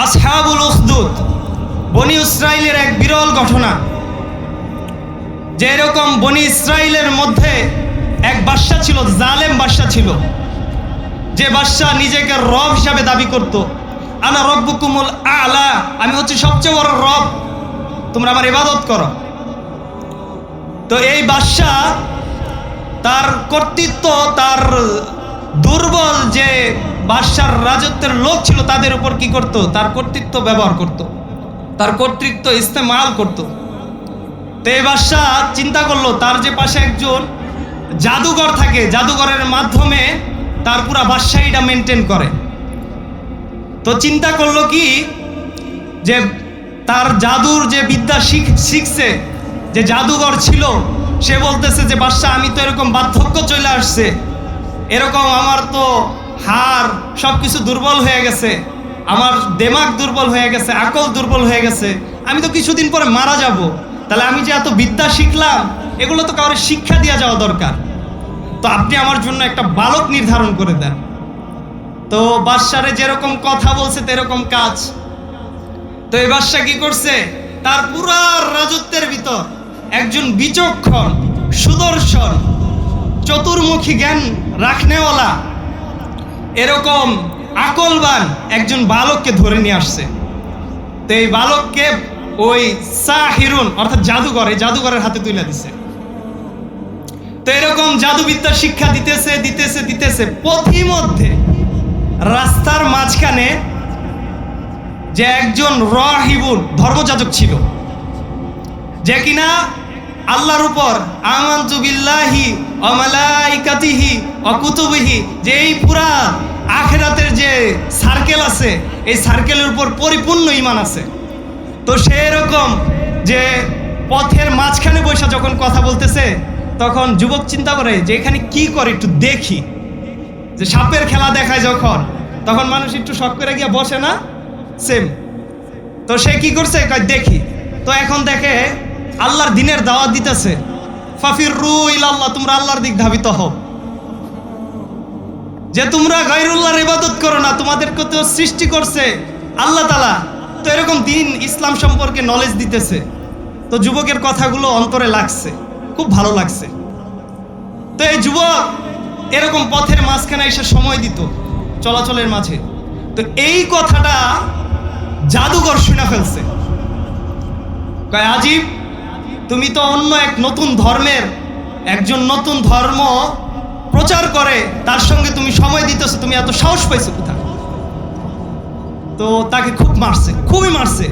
আসহাবুল উখদুদ, বনি ইসরায়েলের এক বিরল ঘটনা। যে এরকম বনি ইসরায়েলের মধ্যে এক বাদশা ছিল, জালেম বাদশা ছিল। যে বাদশা নিজেকে রব হিসাবে দাবি করত, আনা রব্বুকুমুল আলা আমি হচ্ছে সবচেয়ে বড় রব, তোমরা আমার ইবাদত করো। তো এই বাদশা তার কর্তৃত্ব, তার দুর্বল যে বাদশার রাজত্বের লোক ছিল তাদের উপর কি করত? তার কর্তৃত্ব ব্যবহার করত। তার কর্তৃত্ব ইস্তেমাল করত। তো এই বাদশাহ চিন্তা করল, তার যে পাশে একজন জাদুঘর থাকে, জাদুঘরের মাধ্যমে তার পুরা বাদশাহীটা মেনটেন করে। তো চিন্তা করল কি, যে তার জাদুর যে বিদ্যা শিখ, শিখছে, যে জাদুঘর ছিল, সে বলতেছে যে, বাদশাহ, আমি তো এরকম বার্ধক্য চলে আসছে। এরকম আমার তো হাড় সব কিছু দুর্বল হয়ে গেছে, আমার দেমাগ দুর্বল হয়ে গেছে, আকল দুর্বল হয়ে গেছে, আমি তো কিছুদিন পরে মারা যাব। তাহলে আমি যে এত বিদ্যা শিখলাম, এগুলো তো কারোর শিক্ষা দিয়ে যাওয়া দরকার। তো আপনি আমার জন্য একটা বালক নির্ধারণ করে দেন। তো বাদশারে যেরকম কথা বলছে, তেরকম কাজ। তো এই বাদশা কি করছে? তার পুরা রাজত্বের ভিতর একজন বিচক্ষণ, সুদর্শন, চতুর্মুখী জ্ঞান রাখনেওয়ালা এরকম আকলবান একজন বালককে ধরে নিয়ে আসছে। তো এই বালককে ওই সাহিরুন, অর্থাৎ জাদুঘর, এই জাদুঘরের হাতে তুলে দিছে। তো এরকম জাদুবিদ্যা শিক্ষা দিতেছে দিতেছে দিতেছে। পথিমধ্যে রাস্তার মাঝখানে যে একজন রাহিবুল, ধর্মযাজক ছিল। যে কিনা আল্লাহর উপর আমান্তু অমালাইকাতিহি অকুতুবিহি যে এই পুরা আখেরাতের যে সার্কেল আছে, এই সার্কেলের উপর পরিপূর্ণ ইমান আছে। তো সে এরকম যে পথের মাঝখানে বসে যখন কথা বলতেছে, তখন যুবক চিন্তা করে যে এখানে কি করে একটু দেখি। যে সাপের খেলা দেখায় যখন, তখন মানুষ একটু শখ করে গিয়ে বসে না? সেম তো সে কি করছে? দেখি। তো এখন দেখে আল্লাহর দিনের দাওয়াত দিতেছে। ফাফির রু ইলাল্লাহ, তোমরা আল্লাহর দিক ধাবিত হও। যে তোমরা গাইরুল্লাহর ইবাদত করো না তোমাদেরকে তো সৃষ্টি করছে? আল্লাহ তালা তো এরকম দিন ইসলাম সম্পর্কে নলেজ দিতেছে। তো যুবকের কথাগুলো অন্তরে লাগছে। খুব ভালো লাগছে। তো এই যুবক এরকম পথের মাঝখানে এসে সময় দিত চলাচলের মাঝে। তো এই কথাটা জাদুঘর শুনে ফেলছে। কয়, আজিব তুমি তো অন্য এক নতুন ধর্মের, একজন নতুন ধর্ম প্রচার করে, তার সঙ্গে তুমি সময় দিতেছো, তুমি এত সাহস পাইছো কোথা তো তাকে খুব মারছে, খুবই মারছে।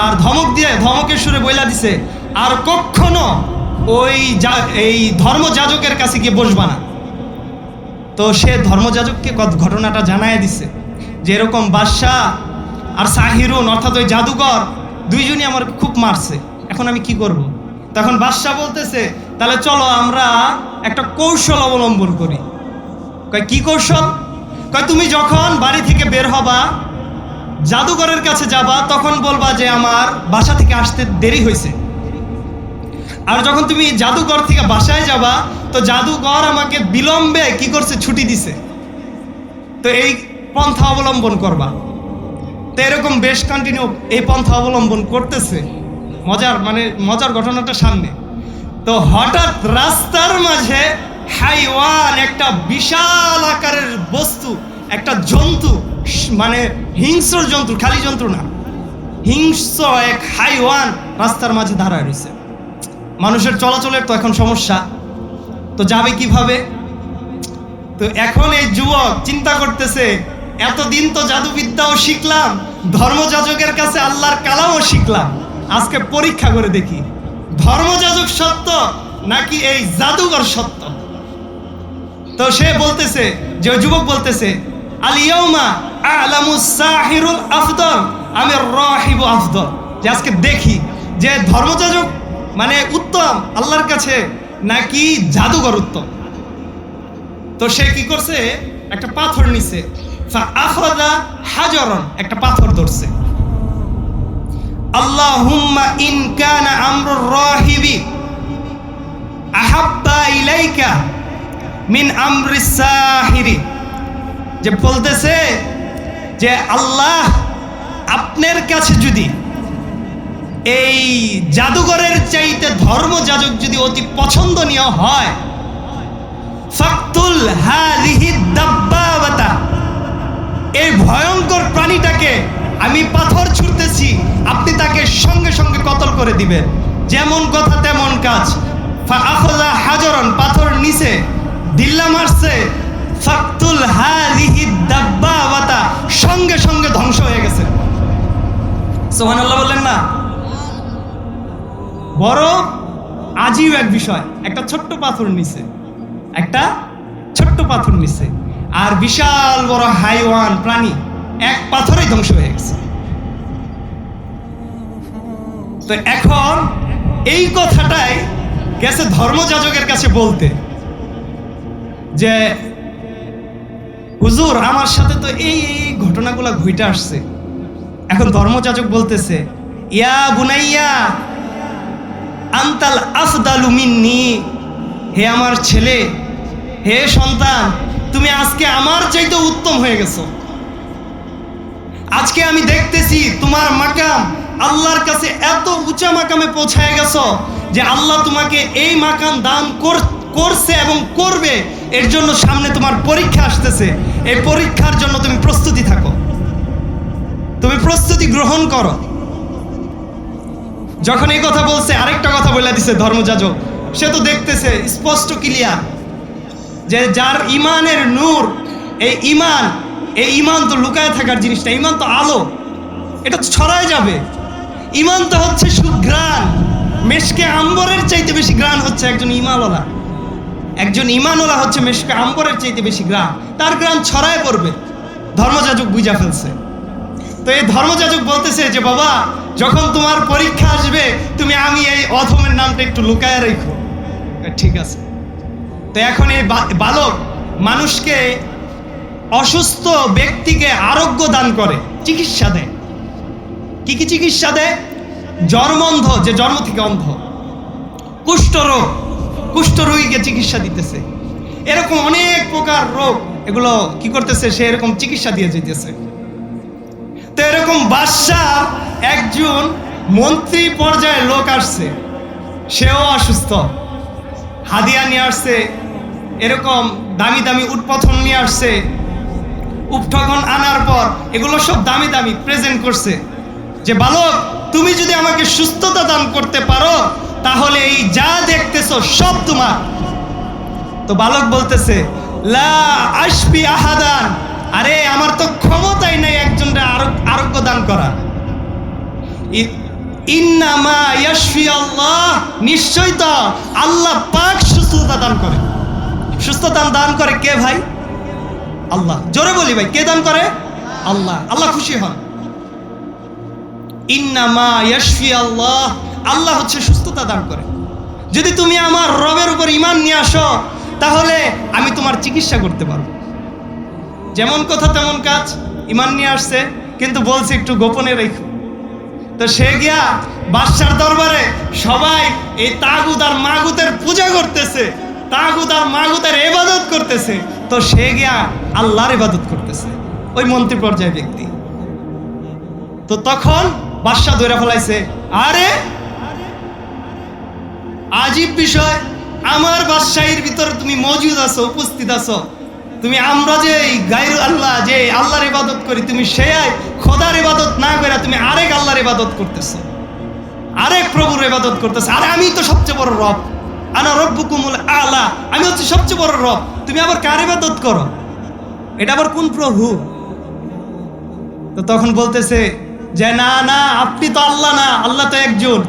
আর ধমক দিয়ে, ধমকের সুরে বইলা দিছে, আর কখনো ওই এই ধর্মযাজকের কাছে গিয়ে বসবা না। তো সে ধর্মযাজককে ঘটনাটা জানায় দিছে, যে এরকম বাদশাহ আর সাহিরুন, অর্থাৎ ওই জাদুঘর, দুইজনই আমার খুব মারছে। এখন আমি কি করব। তখন বাদশাহ বলতেছে, তাহলে চলো আমরা একটা কৌশল অবলম্বন করি। কয়, কি কৌশল? কয়, তুমি যখন বাড়ি থেকে বের হবা, জাদুঘরের কাছে যাবা, তখন বলবা যে আমার বাসা থেকে আসতে দেরি হয়েছে। আর যখন তুমি জাদুঘর থেকে বাসায় যাবা, তো জাদুঘর আমাকে বিলম্বে কি করছে, ছুটি দিছে। তো এই পন্থা অবলম্বন করবা। তো এরকম বেশ কন্টিনিউ এই পন্থা অবলম্বন করতেছে। মজার মানে মজার ঘটনাটা সামনে। তো হঠাৎ রাস্তার মাঝে হাইওয়ান, একটা বিশাল আকারের বস্তু, একটা জন্তু মানে হিংস্র জন্তু, খালি জন্তু না, হিংস্র এক হাইওয়ান রাস্তার মাঝে দাঁড়ায় রয়েছে। মানুষের চলাচলের তো এখন সমস্যা। তো যাবে কীভাবে? তো এখন এই যুবক চিন্তা করতেছে, এতদিন তো জাদুবিদ্যাও শিখলাম, ধর্মযাজকের কাছে আল্লাহর কালামও শিখলাম। আজকে পরীক্ষা করে দেখি। ধর্মযাজক সত্য নাকি এই জাদুঘর সত্য? তো সে বলতেছে, যে যুবক বলতেছে আলিয়াউমা আলামু সাহিরুল আফদল, আমি রাহিবু আফদল। যে আজকে দেখি যে ধর্মযাজক মানে উত্তম, আল্লাহর কাছে নাকি জাদুঘর উত্তম। তো সে কি করছে? একটা পাথর নিছে। আখরাদা হাজরন, একটা পাথর ধরছে। আল্লাহুম্মা ইন কানা আমরুর রাহিবি আহাব্বা ইলাইকা মিন আমরি সাহিরি যে বলতেছে যে আল্লাহ আপনার কাছে যদি এই জাদুঘরের চাইতে ধর্মযাজক যদি অতি পছন্দনীয় হয়, ফাকতুল হাদিহি দাব্বাবাতা, এই ভয়ঙ্কর প্রাণীটাকে আমি পাথর ছুটতেছি, আপনি তাকে সঙ্গে সঙ্গে কতল করে দিবেন। যেমন কথা তেমন কাজ। আখলা হাজরন, পাথর নিচে, দিল্লা মারছে। ফাকতুল হাদিহি দাব্বাবাতা, সঙ্গে সঙ্গে ধ্বংস হয়ে গেছে। সোহানাল্লাহ বললেন না? বড় আজীব এক বিষয়, একটা ছোট্ট পাথর নিছে একটা ছোট্ট পাথর নিছে আর বিশাল বড় হাইওয়ান, প্রাণী। এক পাথরেই ধ্বংস হয়ে গেছে। তো এখন এই কথাটাই গেছে ধর্মযাজকের কাছে বলতে যে, হুজুর, আমার সাথে তো এই এই ঘটনাগুলো ঘুইটে আসছে। এখন ধর্মযাজক বলতেছে, ইয়া বুনাইয়া, আন্তাল আফদালু মিন্নি, হে আমার ছেলে, হে সন্তান, তুমি আজকে আমার চাইতে উত্তম হয়ে গেছো। আজকে আমি দেখতেছি তোমার মাকাম আল্লাহর কাছে এত উঁচা মাকামে পৌঁছায় গেছো যে আল্লাহ তোমাকে এই মাকাম দান করছে এবং করবে। এর জন্য সামনে তোমার পরীক্ষা আসতেছে। এই পরীক্ষার জন্য তুমি প্রস্তুতি থাকো। তুমি প্রস্তুতি গ্রহণ করো। যখন এই কথা বলছে, আরেকটা কথা বলে দিছে ধর্মযাজক। সে তো দেখতেছে, স্পষ্ট ক্লিয়ার যে যার ইমানের নূর, এই ইমান এই ইমান তো লুকায় থাকার জিনিসটা ইমান তো আলো। এটা ছড়ায় যাবে। ইমান তো হচ্ছে সুগ্রাণ মেশকে আম্বরের চাইতে বেশি গ্রাণ হচ্ছে একজন ইমানওয়ালা একজন ইমানওয়ালা হচ্ছে মেশকে আম্বরের চাইতে বেশি গ্রাণ তার গ্রাণ ছড়ায় পড়বে। ধর্মযাজক বুঝা ফেলছে। তো এই ধর্মযাজক বলতেছে যে, বাবা, যখন তোমার পরীক্ষা আসবে, তুমি আমি এই অধমের নামটা একটু লুকায় রেখো। ঠিক আছে। তো এখন এই বালক মানুষকে অসুস্থ ব্যক্তিকে আরোগ্য দান করে, চিকিৎসা দেয়। কি কি চিকিৎসা দেয়? জন্মন্ধ যে জন্ম থেকে অন্ধ। কুষ্ঠরোগ কুষ্ঠরোগীকে চিকিৎসা দিতেছে। এরকম অনেক প্রকার রোগ, এগুলো কি করতেছে? সে এরকম চিকিৎসা দিয়ে যেতেছে তো এরকম বাদশাহ একজন মন্ত্রী পর্যায়ে লোক আসছে। সেও অসুস্থ। হাদিয়া নিয়ে আসছে। এরকম দামি দামি উৎপাথন নিয়ে আসছে। উপঠগন আনার পর এগুলো সব দামি দামি প্রেজেন্ট করছে। যে, বালক, তুমি যদি আমাকে সুস্থতা দান করতে পারো, তাহলে এই যা দেখতেছ সব তোমার। তো বালক বলতেছে, লা আশফি আহাদান। আরে, আমার তো ক্ষমতাই নাই একজনকে আরোগ্য দান করা ইন্নামা ইয়াশফি আল্লাহ। নিশ্চয় তো আল্লাহ পাক সুস্থতা দান করে। সুস্থতা দান করে কে ভাই? আল্লাহ। জোরে বলি ভাই, কে দান করে? আল্লাহ। আল্লাহ খুশি হন। ইয়াশফি আল্লাহ। আল্লাহ হচ্ছে সুস্থতা দান করে। যদি তুমি আমার রবের উপর ইমান নিয়ে আসো, তাহলে আমি তোমার চিকিৎসা করতে যেমন কথা তেমন কাজ ইমান নিয়ে আসছে, কিন্তু বলছে একটু গোপনে রেখো। তো সে গিয়া বাদশার দরবারে সবাই এই তাগুদ আর মাগুতের পূজা করতেছে তাগুদ আর মাগুতের এবাদত করতেছে। তো সে গিয়া আল্লাহর ইবাদত করতেছে। ওই মন্ত্রী পর্যায়ে ব্যক্তি। তো তখন বাদশাহ ধরে ফেলাইছে, আরে, আজীব বিষয়, আমার বাদশাহীর ভিতরে তুমি মজুদ আছো, উপস্থিত আছো। তুমি আমরা যে গাইর আল্লাহ যে আল্লাহর ইবাদত করি, তুমি সে খোদার ইবাদত না করে তুমি আরেক আল্লাহর ইবাদত করতেছো। আরেক প্রভুর ইবাদত করতেছো। আরে, আমি তো সবচেয়ে বড় রব। আনা রব্বুকুমুল আলা। আমি হচ্ছে সবচেয়ে বড় রব। তুমি আবার কার ইবাদত করো? এটা আবার কোন প্রভু? তো তখন বলতেছে যে, না না, আপনি তো আল্লাহ না, আল্লাহ তো একজন।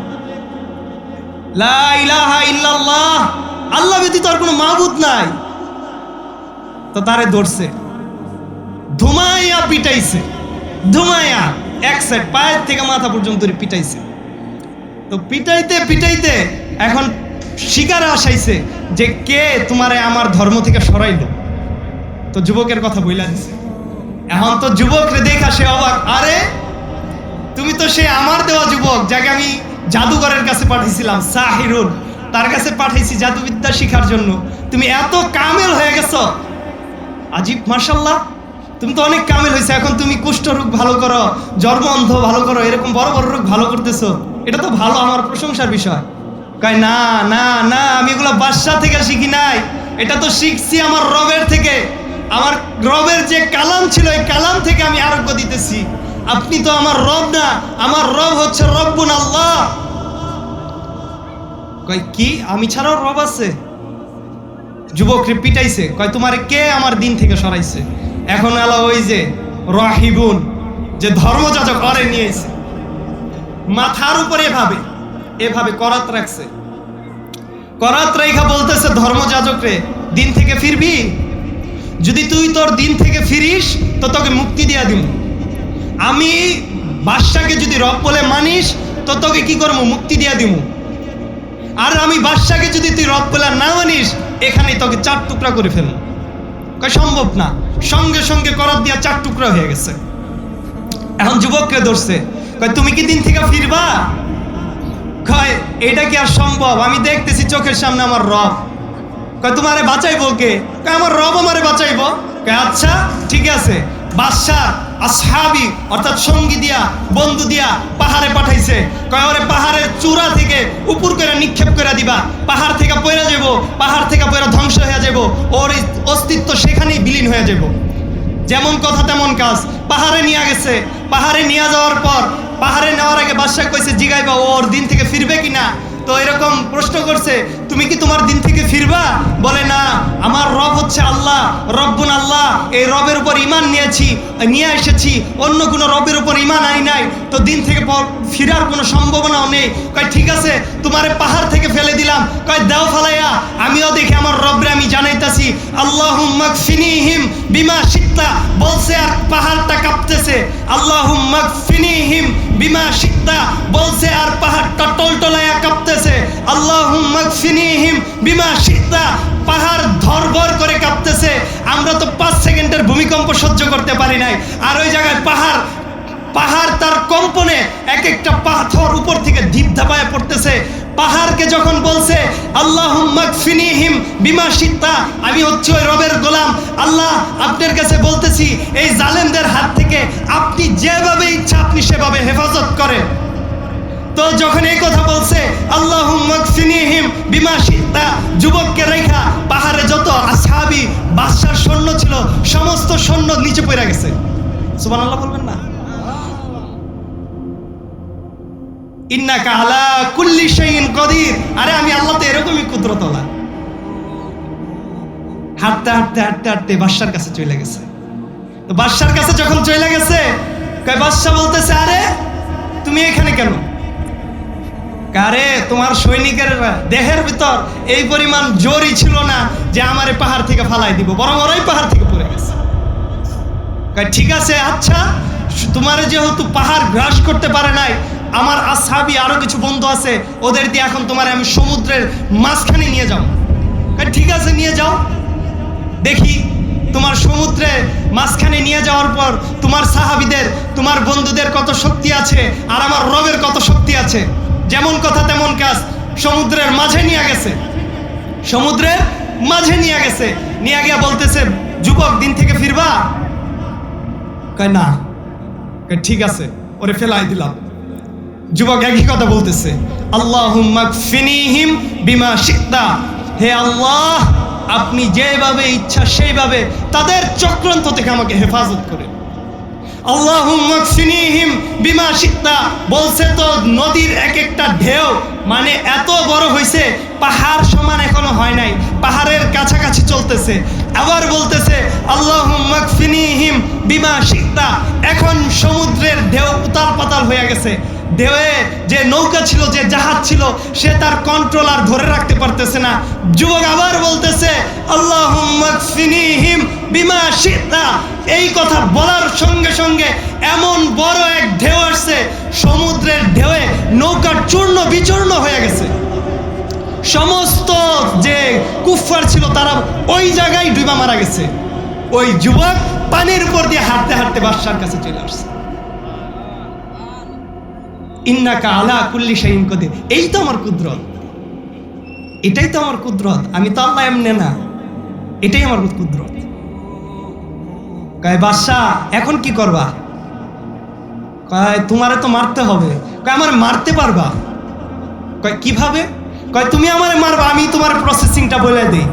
আল্লাহ ব্যতীত আর কোনো মাবুদ নাই। তো তারে ধরছে। ধুমাইয়া পিটাইছে। ধুমাইয়া, এক সাইড পায়ের থেকে মাথা পর্যন্ত পিটাইছে। তো পিটাইতে পিটাইতে এখন শিকারে আসাইছে যে কে তোমারে আমার ধর্ম থেকে সরাইলো। তো যুবকের কথা বইলা দিছে। এখন তো যুবকরে দেখা সে অবাক। আরে, তুমি তো সে আমার দেওয়া যুবক, যাকে আমি জাদুঘরের কাছে পাঠিয়েছিলাম, সাহিরুল। তার কাছে পাঠাইছি জাদুবিদ্যা শিখার জন্য। তুমি এত কামেল হয়ে গেছ। আজিব মার্শাল্লাহ তুমি তো অনেক কামেল হয়েছে। এখন তুমি কুষ্ঠ রোগ ভালো করো জন্ম অন্ধ ভালো করো, এরকম বড় বড় রোগ ভালো করতেছো। এটা তো ভালো আমার প্রশংসার বিষয়। কয়, না না না, আমি এগুলো বাদশা থেকে শিখি নাই। এটা তো শিখছি আমার রবের থেকে। আমার রবের যে কালাম ছিল এই কালাম থেকে আমি আরোগ্য দিতেছি। আপনি তো আমার রব না, আমার রব হচ্ছে রব্বুন আল্লাহ। কয়, কি? আমি ছাড়াও রব আছে? যুবক রে পিটাইছে। কয়, তোমার কে আমার দিন থেকে সরাইছে? এখন আলা ওই যে রাহিবুন, যে ধর্মযাজক করে নিয়েছে মাথার উপরে এভাবে এভাবে করাত রাখছে। করাত রেখা বলতেছে ধর্মযাজক রে, দিন থেকে ফিরবি? যদি তুই তোর দিন থেকে ফিরিস, তো তোকে মুক্তি দিয়া দিব আমি বাদশাকে যদি রব বলে মানিস, তো তোকে কি করব মুক্তি দিয়া দিব আর আমি বাদশাকে যদি তুই রব বলে না মানিস, এখানেই তোকে চার টুকরা করে ফেলব। সম্ভব না। সঙ্গে সঙ্গে করাত দিয়া চার টুকরা হয়ে গেছে। এখন যুবককে ধরছে তুমি কি দিন থেকে ফিরবা? কয় এটা কি আর সম্ভব? আমি দেখতেছি চোখের সামনে আমার রব। কয়, তোমারে বাঁচাইবো কে? আমার রব আমারে বাঁচাইবো। কয় আচ্ছা ঠিক আছে। বাদশাহ আসহাবি, অর্থাৎ সঙ্গী দিয়া, বন্ধু দিয়া পাহাড়ে পাঠাইছে। কয়, ওরে পাহাড়ের চূড়া থেকে উপর করে নিক্ষেপ করে দিবা। পাহাড় থেকে পয়রা যাব পাহাড় থেকে পয়রা ধ্বংস হয়ে যাব ওর অস্তিত্ব সেখানেই বিলীন হয়ে যাব যেমন কথা তেমন কাজ। পাহাড়ে নিয়ে গেছে। পাহাড়ে নিয়ে যাওয়ার পর, পাহাড়ে নেওয়ার আগে বাদশাহ কইছে, জিগাইবা ওর দিন থেকে ফিরবে কিনা? তো এরকম প্রশ্ন করছে, তুমি কি তোমার দিন থেকে ফিরবা? বলে, না, আমার রব হচ্ছে আল্লাহ, রব্বুন আল্লাহ, এই রবের উপর ইমান নিয়েছি, নিয়ে এসেছি, অন্য কোনো রবের উপর ইমান আই নাই, তো দিন থেকে ফিরার কোনো সম্ভাবনাও নেই। কয়, ঠিক আছে, তোমারে পাহাড় থেকে ফেলে দিলাম। কয়, দেও ফালাইয়া, আমিও দেখি আমার রবরে আমি জানাইতাছি আল্লাহ মাকফিনিহিম বিমা শিক্তা বলছে, আর পাহাড়টা কাঁপতেছে। আল্লাহ মাকফিনিহিম ভূমিকম্প সহ্য করতে পারি নাই। আর ওই জায়গায় পাহাড় পাহাড় তার কম্পনে এক একটা পাথর উপর থেকে ধীপ ধাপায় পড়তেছে। পাহাড়কে যখন বলছে আল্লাহ ফিনিহিম বিমা সিত্তা আমি হচ্ছে ওই রবের গোলাম। আল্লাহ, আপনার কাছে বলতেছি, এই জালেমদের হাত থেকে আপনি যেভাবে ইচ্ছা আপনি সেভাবে হেফাজত করেন। তো যখন এই কথা বলছে আল্লাহ ফিনিহিম বিমা সিত্তা বাদশার সৈন্য ছিল, সমস্ত সৈন্য নিচে পড়ে গেছে। সুবান আল্লাহ বলবেন না? কুল্লি কদির। আরে, আমি আল্লাহ তো এরকমই কুদরতলা হাঁটতে হাঁটতে হাঁটতে হাঁটতে বাদশার কাছে চলে গেছে। তো বাদশার কাছে যখন চলে গেছে, কয় বাদশা বলতেছে, আরে, তুমি এখানে কেন? কারে, তোমার সৈনিকের দেহের ভিতর এই পরিমাণ জোরই ছিল না যে আমারে পাহাড় থেকে ফালাই দিব, বরং ওরাই পাহাড় থেকে পড়ে গেছে। ঠিক আছে আচ্ছা তোমার যেহেতু পাহাড় গ্রাস করতে পারে নাই, আমার আসাবি আরও কিছু বন্ধু আছে, ওদের দিয়ে এখন তোমার আমি সমুদ্রের মাঝখানে নিয়ে যাও ঠিক আছে, নিয়ে যাও। দেখি, তোমার সমুদ্রে মাঝখানে নিয়ে যাওয়ার পর তোমার সাহাবিদের, তোমার বন্ধুদের কত শক্তি আছে, আর আমার রবের কত শক্তি আছে? যেমন কথা তেমন কাজ সমুদ্রের মাঝে নিয়ে গেছে। সমুদ্রের মাঝে নিয়ে গেছে। নিয়ে গিয়া বলতেছে, যুবক, দিন থেকে ফিরবা? কয়, না। ঠিক আছে। ওরে ফেলাই দিলাম। যুবক একই কথা বলতেছে আল্লাহ ফিনিহিম বিমা হে আল্লাহ, আপনি যেভাবে ইচ্ছা সেইভাবে তাদের চক্রান্ত থেকে আমাকে হেফাজত করে আল্লাহ বিমা শিক্তা বলছে তো, নদীর এক একটা ঢেউ মানে এত বড় হয়েছে পাহাড় সমান এখনও হয় নাই, পাহাড়ের কাছাকাছি চলতেছে। আবার বলতেছে আল্লাহ ফিনিহিম বিমা শিক্তা এখন সমুদ্রের ঢেউ উতাল পাতাল হয়ে গেছে। ঢেউয়ে যে নৌকা ছিল, যে জাহাজ ছিল, সে তার কন্ট্রোল আর ধরে রাখতে পারতেছে না। যুবক আবার বলতেছে এই কথা বলার সঙ্গে সঙ্গে এমন বড় এক ঢেউ আসছে, সমুদ্রের ঢেউয়ে নৌকা চূর্ণ বিচূর্ণ হয়ে গেছে। সমস্ত যে কুফার ছিল, তারা ওই জায়গায় ডুবা মারা গেছে। ওই যুবক পানির উপর দিয়ে হাঁটতে হাঁটতে বাদশার কাছে চলে আসছে। ইন্নাকা আলা কুল্লি শাইন কদির। এই তো আমার কুদরত। এটাই তো আমার কুদরত। আমি তো আল্লাহ এমনে না। এটাই আমার কুদরত। কয়, বাদশাহ, এখন কি করবা? কয়, তোমারে তো মারতে হবে। কয়, আমার মারতে পারবা? কয়, কীভাবে? কয়, তুমি আমারে মারবা, আমি তোমার প্রসেসিংটা বলে দিই।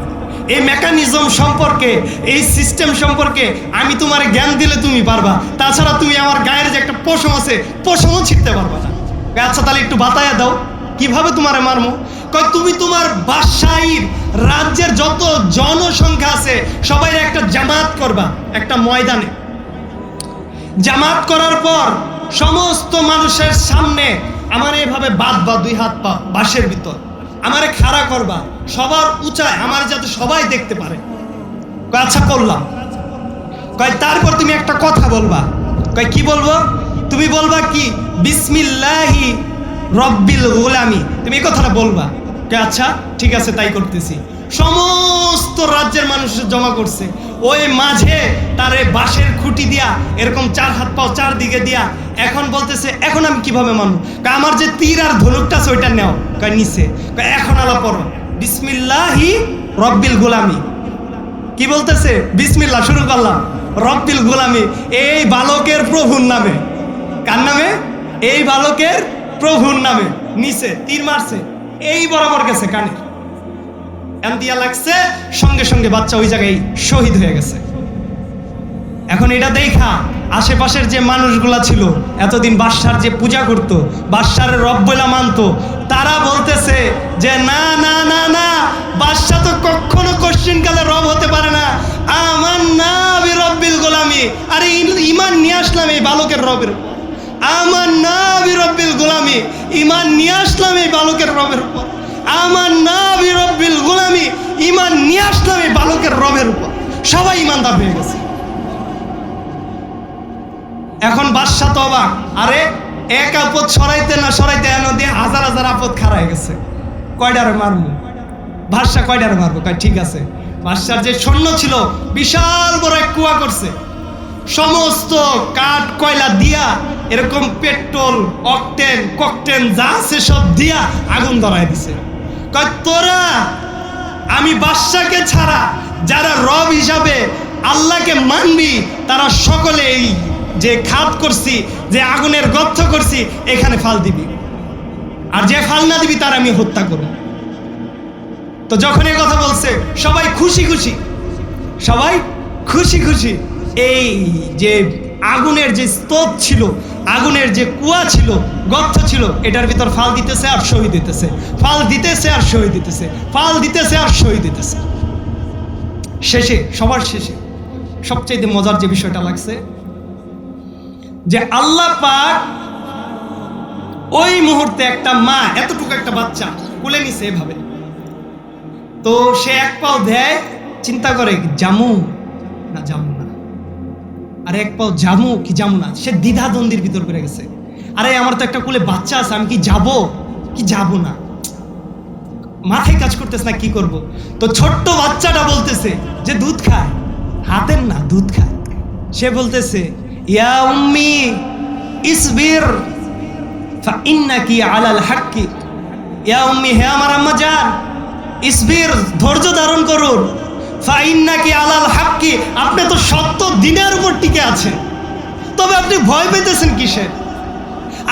এই মেকানিজম সম্পর্কে, এই সিস্টেম সম্পর্কে আমি তোমার জ্ঞান দিলে তুমি পারবা। তাছাড়া তুমি আমার গায়ের যে একটা পশম আছে, পশমও ছিটতে পারবা না। আচ্ছা তাহলে একটু বাতায়া দাও। কীভাবে তোমারে মারমো? কয়, তুমি তোমার বাদশাহীর রাজ্যের যত জনসংখ্যা আছে সবাই একটা জামাত করবা, একটা ময়দানে। জামাত করার পর সমস্ত মানুষের সামনে আমার এইভাবে বাদ বা দুই হাত পা, বাঁশের ভিতর। আমারে খাড়া করবা, সবার উঁচায় আমার যাতে সবাই দেখতে পারে। আচ্ছা করলাম। কয়, তারপর তুমি একটা কথা বলবা। কয়, কি বলব? তুমি বলবা কি? বিসমিল্লাহি রব্বিল গোলামি। তুমি এই কথাটা বলবা। আচ্ছা ঠিক আছে, তাই করতেছি। সমস্ত রাজ্যের মানুষ জমা করছে। ওই মাঝে তারে বাঁশের খুঁটি দিয়া, এরকম চার হাত পাও চার দিকে দিয়া, এখন বলতেছে, এখন আমি কীভাবে মানবো? আমার যে তীর আর ধনুকটা আছে, ওইটা নেও। নিচে। এখন আলা পড়ো। বিসমিল্লাহি রব্বিল গোলামি। কি বলতেছে? বিসমিল্লাহ, শুরু করলাম। রব্বিল গোলামি, এই বালকের প্রভুর নামে। কার নামে? এই বালকের প্রভুর নামে। নিচে, তীর মারছে। এই বরাবর গেছে কানে এমতিয়া লাগছে, সঙ্গে সঙ্গে বাচ্চা ওই জায়গায় শহীদ হয়ে গেছে। এখন এটা দেখা, আশেপাশের যে মানুষগুলা ছিল, এতদিন বাদশার যে পূজা করত, বাদশার রব বলে মানতো, তারা বলতেছে যে, না না না না, বাদশা তো কখনো কোশ্চিন কালে রব হতে পারে না। আমার না রব্বিল গোলামি। আরে, ইমান নিয়ে আসলাম এই বালকের রবের। আমার না আমি রব্বিল গোলামি ইমান নিয়ে আসলাম এই বালকের রবের উপর। আমার না আমি রব্বিল গোলামি ইমান নিয়ে আসলাম এই বালকের রবের উপর। সবাই ইমানদার হয়ে গেছে। এখন বাদশা তো অবাক আরে, এক আপদ সরাইতে না সরাইতে এনে দিয়ে হাজার হাজার আপদ খারা হয়ে গেছে। কয়ডারে মারবো? বাদশা কয়ডারে মারবো? ঠিক আছে। বাদশার যে সৈন্য ছিল, বিশাল বড় এক কুয়া করছে। সমস্ত কাঠ, কয়লা দিয়া এরকম পেট্রোল, অকটেন, ককটেন যা আছে সব দিয়া আগুন ধরায় দিছে। তোরা, আমি বাদশাকে ছাড়া যারা রব হিসাবে আল্লাহকে মানবি, তারা সকলে এই যে খাত করছি, যে আগুনের গর্থ করছি, এখানে ফাল দিবি। আর যে ফাল না দিবি, তার আমি হত্যা করব। তো যখন এই কথা বলছে, সবাই খুশি খুশি। সবাই খুশি খুশি। এই যে আগুনের যে স্তোপ ছিল, আগুনের যে কুয়া ছিল, গর্ত ছিল, এটার ভিতর ফাল দিতেছে আর শহীদ দিতেছে ফাল দিতেছে আর শহীদ দিতেছে ফাল দিতেছে আর শহীদ দিতেছে শেষে, সবার শেষে সবচেয়ে মজার যে বিষয়টা লাগছে, যে আল্লাহ পাক ওই মুহূর্তে একটা মা, এতটুকু একটা বাচ্চা কোলে নিছে এভাবে। তো সে এক পাও দেয়, চিন্তা করে, জামু না জামু? আর এক পাও জামু কি জামু না, সে দ্বিধা দ্বন্দ্বের ভিতর করে গেছে। আরে, আমার তো একটা কোলে বাচ্চা আছে, আমি কি যাব? কি যাব না? মাথায় কাজ করতেছে না, কি করব? তো ছোট্ট বাচ্চাটা বলতেছে যে, দুধ খায়। হাতের না, দুধ খায়। সে বলতেছে, ইয়া উম্মি, ইসবির, ফাইন্নাকি আলাল হাক্কি। ইয়া উম্মি, হে আমার আম্মা জান, ইসবির, ধৈর্য ধারণ করুন। ফাইন্নাকি আলাল হাক্কি, আপনি তো সত্য দিনের উপর টিকে আছেন। তবে আপনি ভয় পেতেছেন কিসে?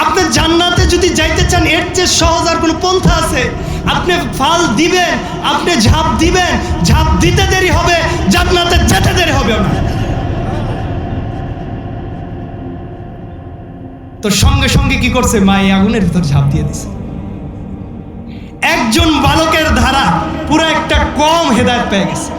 আপনি জান্নাতে যদি যাইতে চান, এর চেয়ে সহজ আর কোনো পন্থা আছে। আপনি ফাল দিবেন, আপনি ঝাঁপ দিবেন, ঝাঁপ দিতে দেরি হবে, জান্নাতে যেতে দেরি হবে তো সঙ্গে সঙ্গে কি করছে? মা এই আগুনের ভিতর ঝাঁপ দিয়ে দিছে। একজন বালকের ধারা পুরো একটা কম হেদায়ত পেয়ে গেছে।